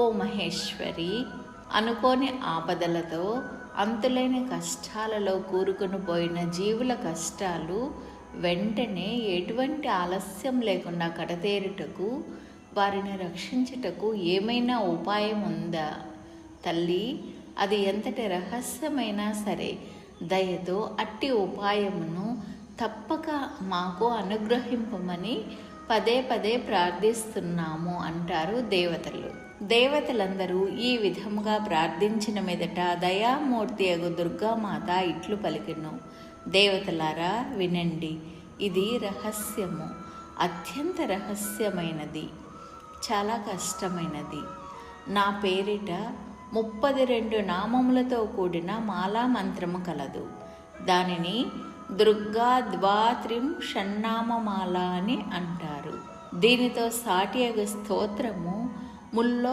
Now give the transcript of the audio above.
ఓ మహేశ్వరి అనుకోని ఆపదలతో అంతులేని కష్టాలలో కూరుకుని పోయిన జీవుల కష్టాలు వెంటనే ఎటువంటి ఆలస్యం లేకుండా కడతేరుటకు వారిని రక్షించుటకు ఏమైనా ఉపాయం ఉందా? తల్లి అది ఎంతటి రహస్యమైనా సరే దయతో అట్టి ఉపాయమును తప్పక మాకు అనుగ్రహింపమని పదే పదే ప్రార్థిస్తున్నాము అంటారు దేవతలు. దేవతలందరూ ఈ విధముగా ప్రార్థించిన మీదట దయామూర్తి అగు దుర్గామాత ఇట్లు పలికిను. దేవతలారా వినండి. ఇది రహస్యము. అత్యంత రహస్యమైనది. చాలా కష్టమైనది. నా పేరిట ముప్పది రెండు నామములతో కూడిన మాలా మంత్రము కలదు. దానిని దుర్గా ద్వాత్రిం షణ్నామమాల అని అంటారు. దీనితో సాటి స్తోత్రము ముల్లో